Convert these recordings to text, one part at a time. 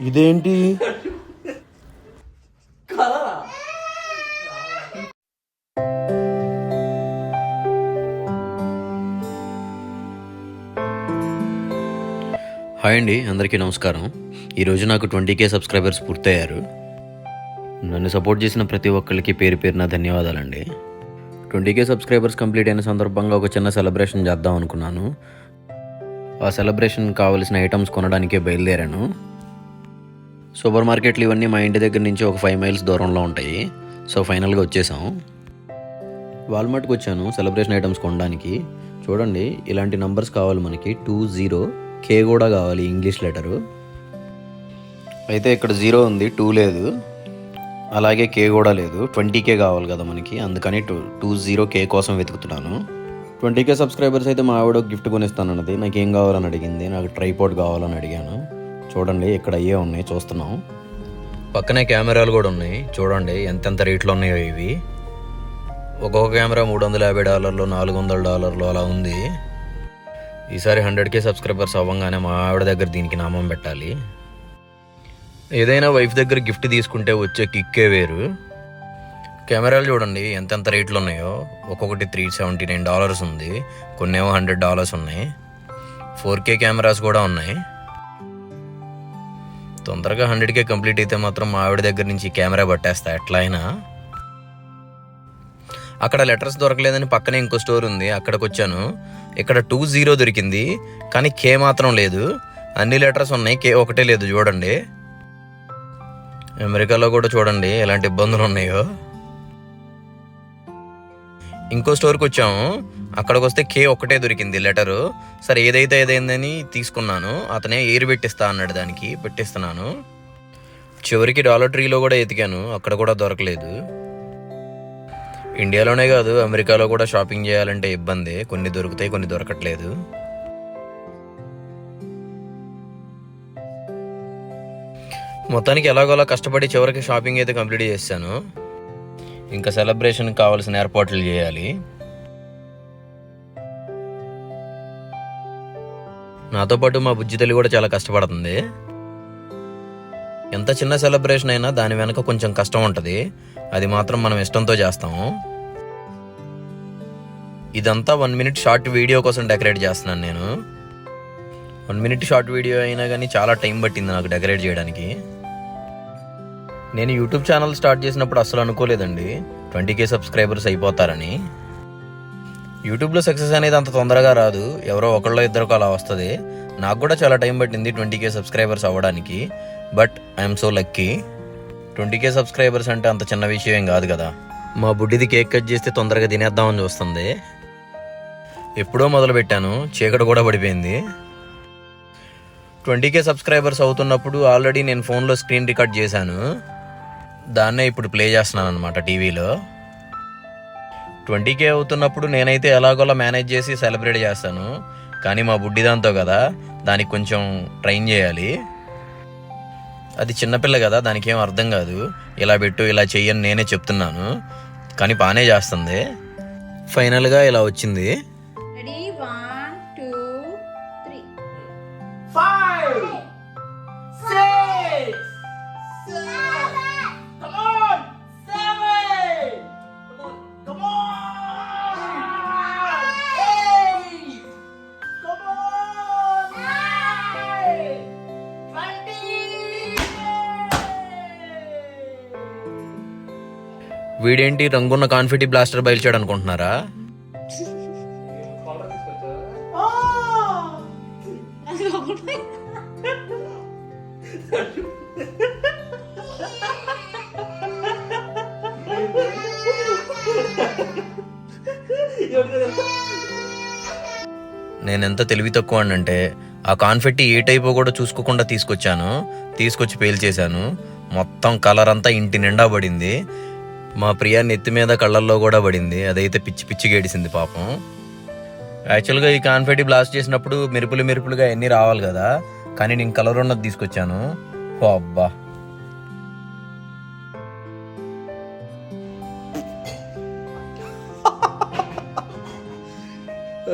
ఇదేంటి? హాయ్ అండి అందరికీ నమస్కారం. ఈరోజు నాకు ట్వంటీ కే సబ్స్క్రైబర్స్ పూర్తయ్యారు. నన్ను సపోర్ట్ చేసిన ప్రతి ఒక్కరికి పేరు పేరున ధన్యవాదాలండి. ట్వంటీ కే సబ్స్క్రైబర్స్ కంప్లీట్ అయిన సందర్భంగా ఒక చిన్న సెలబ్రేషన్ చేద్దాం అనుకున్నాను. ఆ సెలబ్రేషన్ కావలసిన ఐటమ్స్ కొనడానికే బయలుదేరాను. సూపర్ మార్కెట్లు ఇవన్నీ మా ఇంటి దగ్గర నుంచి ఒక ఫైవ్ మైల్స్ దూరంలో ఉంటాయి. సో ఫైనల్గా వచ్చేసాం. వాల్మార్ట్కి వచ్చాను సెలబ్రేషన్ ఐటమ్స్ కొనడానికి. చూడండి ఇలాంటి నంబర్స్ కావాలి మనకి. టూ జీరో కే కూడా కావాలి ఇంగ్లీష్ లెటరు. అయితే ఇక్కడ జీరో ఉంది టూ లేదు. అలాగే కే కూడా లేదు. ట్వంటీ కే కావాలి కదా మనకి. అందుకని టూ టూ జీరో కే కోసం వెతుకుతున్నాను. ట్వంటీ కే సబ్స్క్రైబర్స్ అయితే మా ఆవిడ గిఫ్ట్ కొనిస్తానన్నది. నాకు ఏం కావాలని అడిగింది. నాకు ట్రైపోర్ట్ కావాలని అడిగాను. చూడండి ఇక్కడ అయ్యే ఉన్నాయి చూస్తున్నాం. పక్కనే కెమెరాలు కూడా ఉన్నాయి. చూడండి ఎంతెంత రేట్లో ఉన్నాయో ఇవి. ఒక్కొక్క కెమెరా మూడు వందల యాభై డాలర్లు నాలుగు వందల డాలర్లు అలా ఉంది. ఈసారి హండ్రెడ్ కే సబ్స్క్రైబర్స్ అవ్వగానే మా ఆవిడ దగ్గర దీనికి నామం పెట్టాలి. ఏదైనా వైఫ్ దగ్గర గిఫ్ట్ తీసుకుంటే వచ్చే కిక్కే వేరు. కెమెరాలు చూడండి ఎంతెంత రేట్లు ఉన్నాయో. ఒక్కొక్కటి త్రీ సెవెంటీ నైన్ డాలర్స్ ఉంది. కొన్నేమో హండ్రెడ్ డాలర్స్ ఉన్నాయి. ఫోర్ కే కెమెరాస్ కూడా ఉన్నాయి. తొందరగా హండ్రెడ్కే కంప్లీట్ అయితే మాత్రం మా ఆవిడ దగ్గర నుంచి కెమెరా పట్టేస్తా. ఎట్లా అయినా అక్కడ లెటర్స్ దొరకలేదని పక్కనే ఇంకో స్టోర్ ఉంది అక్కడికి వచ్చాను ఇక్కడ టూ జీరో దొరికింది కానీ కే మాత్రం లేదు. అన్ని లెటర్స్ ఉన్నాయి కే ఒకటే లేదు చూడండి. అమెరికాలో కూడా చూడండి ఎలాంటి ఇబ్బందులు ఉన్నాయో. ఇంకో స్టోర్కి వచ్చాము. అక్కడికి వస్తే కే ఒక్కటే దొరికింది లెటరు. సరే ఏదైతే ఏదైందని తీసుకున్నాను. అతనే ఎయిర్ పెట్టిస్తా అన్నాడు దానికి పెట్టిస్తున్నాను. చివరికి డాలర్ ట్రీలో కూడా ఎతికాను. అక్కడ కూడా దొరకలేదు. ఇండియాలోనే కాదు అమెరికాలో కూడా షాపింగ్ చేయాలంటే ఇబ్బంది. కొన్ని దొరుకుతాయి కొన్ని దొరకట్లేదు. మొత్తానికి ఎలాగోలా కష్టపడి చివరికి షాపింగ్ అయితే కంప్లీట్ చేశాను. ఇంకా సెలబ్రేషన్ కావాల్సిన ఏర్పాట్లు చేయాలి. నాతో పాటు మా బుజ్జి తల్లి కూడా చాలా కష్టపడుతుంది. ఎంత చిన్న సెలబ్రేషన్ అయినా దాని వెనక కొంచెం కష్టం ఉంటుంది. అది మాత్రం మనం ఇష్టంతో చేస్తాము. ఇదంతా వన్ మినిట్ షార్ట్ వీడియో కోసం డెకరేట్ చేస్తున్నాను నేను. వన్ మినిట్ షార్ట్ వీడియో అయినా కానీ చాలా టైం పట్టింది నాకు డెకరేట్ చేయడానికి. నేను యూట్యూబ్ ఛానల్ స్టార్ట్ చేసినప్పుడు అసలు అనుకోలేదండి. ట్వంటీ కే సబ్స్క్రైబర్స్ అయిపోతారని. యూట్యూబ్లో సక్సెస్ అనేది అంత తొందరగా రాదు. ఎవరో ఒకళ్ళో ఇద్దరికి అలా వస్తుంది. నాకు కూడా చాలా టైం పట్టింది ట్వంటీ కే సబ్స్క్రైబర్స్ అవ్వడానికి. But I'm so lucky twenty K subscribers అంటే అంత చిన్న విషయం ఏం కాదు కదా. మా బుడ్డిది కేక్ కట్ చేస్తే తొందరగా తినేద్దామని చూస్తుంది. ఎప్పుడో మొదలు పెట్టాను. చీకటి కూడా పడిపోయింది. ట్వంటీ కే సబ్స్క్రైబర్స్ అవుతున్నప్పుడు ఆల్రెడీ నేను ఫోన్లో స్క్రీన్ రికార్డ్ చేశాను. దాన్నే ఇప్పుడు ప్లే చేస్తున్నాను అనమాట టీవీలో. ట్వంటీ కే అవుతున్నప్పుడు నేనైతే ఎలాగోలా మేనేజ్ చేసి సెలబ్రేట్ చేస్తాను. కానీ మా బుడ్డి దాంతో కదా దానికి కొంచెం ట్రైన్ చేయాలి. అది చిన్నపిల్ల కదా దానికి ఏం అర్థం కాదు. ఇలా పెట్టు ఇలా చెయ్యని నేనే చెప్తున్నాను. కానీ బాగానే చేస్తుంది. ఫైనల్గా ఇలా వచ్చింది. వీడేంటి రంగున్న కాన్ఫిటీ బ్లాస్టర్ బయలుచాడు అనుకుంటున్నారా? నేనెంత నేను ఎంత తెలివి తక్కువ అంటే ఆ కాన్ఫెట్టి ఏ టైపో కూడా చూసుకోకుండా తీసుకొచ్చాను తీసుకొచ్చి పేల్చేశాను. మొత్తం కలర్ అంతా ఇంటి నిండా పడింది. మా ప్రియా నెత్తి మీద కళ్ళల్లో కూడా పడింది. అదైతే పిచ్చి పిచ్చి గేడిసింది పాపం. యాక్చువల్గా ఈ కాన్ఫెట్టి బ్లాస్ట్ చేసినప్పుడు మెరుపులు మెరుపులుగా ఎన్ని రావాలి కదా. కానీ నేను కలర్ ఉన్నది తీసుకొచ్చాను. ఓ అబ్బా.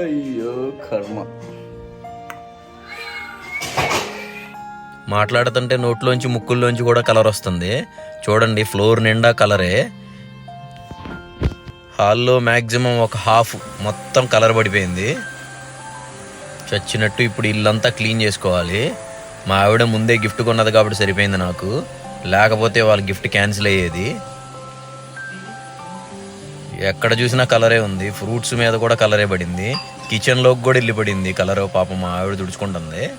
అయ్యో కర్మ. మాట్లాడుతుంటే నోట్లోంచి ముక్కుల్లోంచి కూడా కలర్ వస్తుంది. చూడండి ఫ్లోర్ నిండా కలరే. హాల్లో మ్యాక్సిమం ఒక హాఫ్ మొత్తం కలర్ పడిపోయింది. చచ్చినట్టు ఇప్పుడు ఇల్లంతా క్లీన్ చేసుకోవాలి. మా ఆవిడ ముందే గిఫ్ట్ కొన్నది కాబట్టి సరిపోయింది నాకు. లేకపోతే వాళ్ళ గిఫ్ట్ క్యాన్సిల్ అయ్యేది. ఎక్కడ చూసినా కలరే ఉంది. ఫ్రూట్స్ మీద కూడా కలరే పడింది. కిచెన్లోకి కూడా వెళ్ళి పడింది కలర్ పాపం మా ఆవిడ తుడుచుకుంటుంది.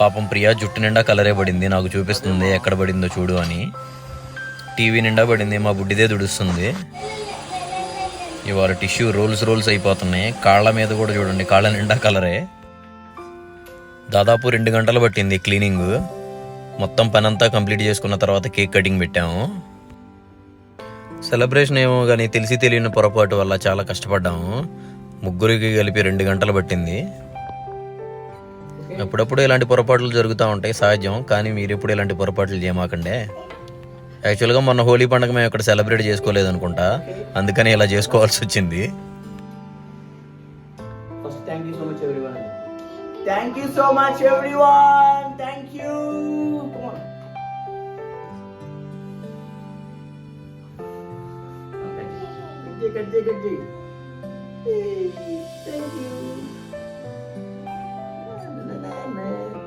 పాపం ప్రియా జుట్టు నిండా కలరే పడింది. నాకు చూపిస్తుంది ఎక్కడ పడిందో చూడు అని. టీవీ నిండా పడింది మా బుడ్డిదే దుడుస్తుంది. ఇవాళ టిష్యూ రోల్స్ రోల్స్ అయిపోతున్నాయి. కాళ్ళ మీద కూడా చూడండి కాళ్ళ నిండా కలరే. దాదాపు రెండు గంటలు పట్టింది క్లీనింగ్. మొత్తం పనంతా కంప్లీట్ చేసుకున్న తర్వాత కేక్ కటింగ్ పెట్టాము. సెలబ్రేషన్ ఏమో కానీ తెలిసి తెలియని పొరపాటు వల్ల చాలా కష్టపడ్డాము. ముగ్గురికి కలిపి రెండు గంటలు పట్టింది. అప్పుడప్పుడు ఇలాంటి పొరపాట్లు జరుగుతూ ఉంటాయి సహజం. కానీ మీరు ఎప్పుడు ఇలాంటి పొరపాట్లు చేయమాకండే. యాక్చువల్గా మొన్న హోలీ పండుగ మేము ఇక్కడ సెలబ్రేట్ చేసుకోలేదు అనుకుంటా అందుకని ఇలా చేసుకోవాల్సి వచ్చింది. Thank you so much everyone thank you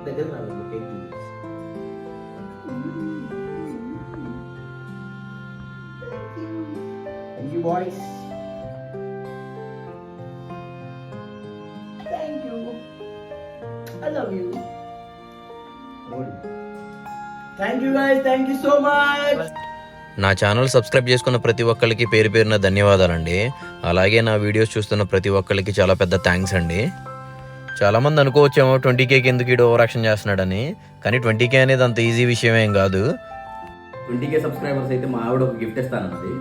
దగ్గర రాదు cake thank you boys Thank you. I love you. Thank you guys. Thank you so much. నా ఛానల్ సబ్స్క్రైబ్ చేసుకున్న ప్రతి ఒక్కరికి పేరు పేరున ధన్యవాదాలండి అలాగే నా వీడియోస్ చూస్తున్న ప్రతి ఒక్కరికి చాలా పెద్ద థ్యాంక్స్ అండి చాలామంది అనుకోవచ్చేమో ట్వంటీ కేకి ఎందుకు ఇడు ఓవర్ యాక్షన్ చేస్తున్నాడని కానీ ట్వంటీ కే అనేది అంత ఈజీ విషయం ఏం కాదు. ట్వంటీ కే సబ్స్క్రైబర్స్ అయితే మా ఆవిడ ఒక గిఫ్ట్ ఇస్తానన్నది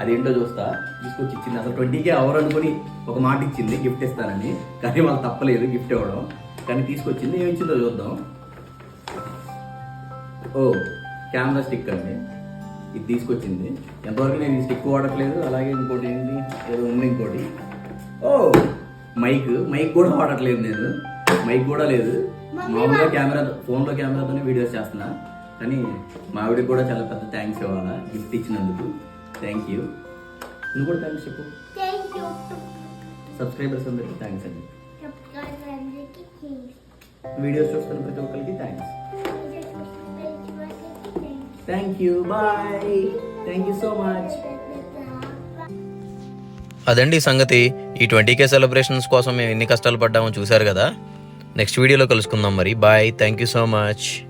అదేంటో చూస్తా. తీసుకొచ్చి ఇచ్చింది అసలు ట్వంటీ కే అవర్ అనుకుని ఒక మాట ఇచ్చింది గిఫ్ట్ ఇస్తానని. కానీ వాళ్ళు తప్పలేదు గిఫ్ట్ ఇవ్వడం. కానీ తీసుకొచ్చింది. ఏమి ఇచ్చిందో చూద్దాం. ఓ కెమెరా స్టిక్ అండి. ఇది తీసుకొచ్చింది. ఎంతవరకు నేను ఈ స్టిక్ వాడట్లేదు. అలాగే ఇంకోటి ఏంటి? ఏదో ఉంది ఇంకోటి. ఓ! మైక్ మైక్ కూడా వాడట్లేదు నేను. మైక్ కూడా లేదు. మామూలుగా కెమెరా ఫోన్లో కెమెరాతోనే వీడియోస్ చేస్తున్నా. కానీ మా ఆవిడకి కూడా చాలా పెద్ద థ్యాంక్స్ ఇవ్వాలా గిఫ్ట్ ఇచ్చినందుకు. థ్యాంక్ యూ నువ్వు కూడా థ్యాంక్స్ చెప్పు. సబ్స్క్రైబర్స్ అందరికీ థ్యాంక్స్ అండి. వీడియోస్ చూస్తున్న ప్రతి ఒక్కరికి thanks. Thank you bye thank you so much అదండి సంగతి. ఈ ట్వంటీ కే సెలబ్రేషన్స్ కోసం మేము ఎన్ని కష్టాలు పడ్డామో చూశారు కదా. నెక్స్ట్ వీడియోలో కలుసుకుందాం మరి. Bye. Thank you so much.